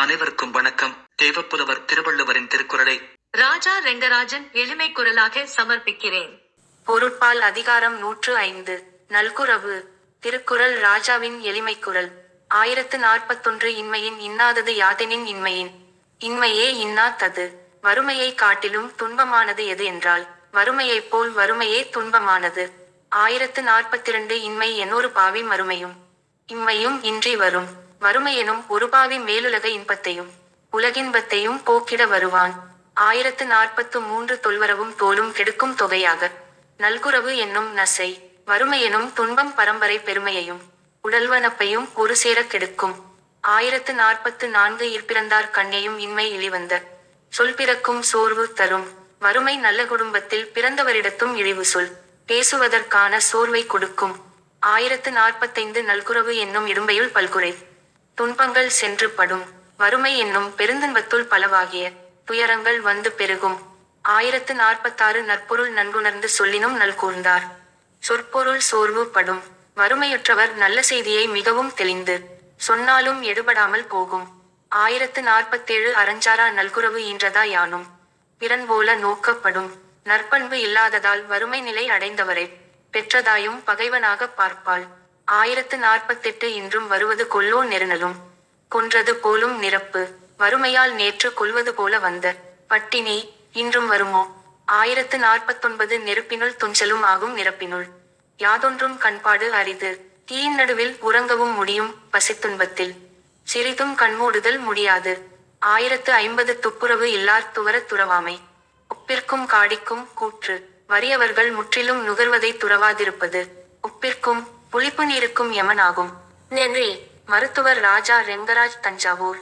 அனைவருக்கும் வணக்கம். தேவப்புலவர் திருவள்ளுவரின் திருக்குறளை ராஜா ரெங்கராஜன் எளிமை குரலாக சமர்ப்பிக்கிறேன். பொருட்பால் அதிகாரம் நூற்று ஐந்து. நல்குரவு திருக்குறள் ராஜாவின் எளிமைக் குரல். ஆயிரத்து நாற்பத்தொன்று இன்மையின் இன்னாதது யாதெனின் இன்மையின். இன்மையே இன்னாதது. வறுமையை காட்டிலும் துன்பமானது எது என்றால் வறுமையைப் போல் வறுமையே துன்பமானது. ஆயிரத்து நாற்பத்திரண்டு இன்மை என்னொரு பாவி மறுமையும் இம்மையும் இன்றி வரும். வறுமையெனும் ஒரு பாவி மேலுலக இன்பத்தையும் உலகின்பத்தையும் போக்கிட வருவான். ஆயிரத்து நாற்பத்து மூன்று தொல்வரவும் தோலும் கெடுக்கும் தொகையாக. நல்குறவு என்னும் நசை வறுமையெனும் துன்பம் பரம்பரை பெருமையையும் உடல்வனப்பையும் ஒரு சேர கெடுக்கும். ஆயிரத்து நாற்பத்து நான்கு இற்பிறந்தார் கண்ணையும் இன்மை இழிவந்த. சொல் பிறக்கும் சோர்வு தரும். வறுமை நல்ல குடும்பத்தில் பிறந்தவரிடத்தும் இழிவு சொல். பேசுவதற்கான சோர்வை கொடுக்கும். ஆயிரத்து நாற்பத்தைந்து நல்குரவு என்னும் இடும்பையுள் பல்குறை. துன்பங்கள் சென்று படும் வறுமை என்னும் பெருந்துன்பத்துள் பலவாகிய துயரங்கள் வந்து பெருகும். ஆயிரத்து நாற்பத்தாறு நற்பொருள் நன்குணர்ந்து சொல்லினும் நல்கூர்ந்தார் சொற்பொருள் சோர்வு படும். வறுமையுற்றவர் நல்ல செய்தியை மிகவும் தெளிந்து. சொன்னாலும் எடுபடாமல் போகும். ஆயிரத்து நாற்பத்தேழு அறஞ்சாரா நல்குறவு ஈன்றதா யானும். பிறன் போல நோக்கப்படும். நற்பண்பு இல்லாததால் வறுமை நிலை அடைந்தவரை. பெற்றதாயும் பகைவனாக பார்ப்பாள். ஆயிரத்து நாற்பத்தெட்டு இன்றும் வருவது கொல்லோ நெருநலும். கொன்றது போலும் நிரப்பு. வறுமையால் நேற்று கொல்வது போல வந்த. பட்டினி இன்றும் வருமோ? ஆயிரத்து நாற்பத்தொன்பது நெருப்பினுள் துஞ்சலும் ஆகும் நிரப்பினுள். யாதொன்றும் கண்பாடு அரிது. தீயின் நடுவில் உறங்கவும் முடியும் பசித்துன்பத்தில். சிறிதும் கண்மூடுதல் முடியாது. ஆயிரத்து ஐம்பது துப்புரவு இல்லார் துவர துறவாமை. உப்பிற்கும் காடிக்கும் கூற்று. வறியவர்கள் முற்றிலும் நுகர்வதை துறவாதிருப்பது. உப்பிற்கும் புளிப்பு நீருக்கும் யமனாகும். நன்றி. மருத்துவர் ராஜா ரெங்கராஜ் தஞ்சாவூர்.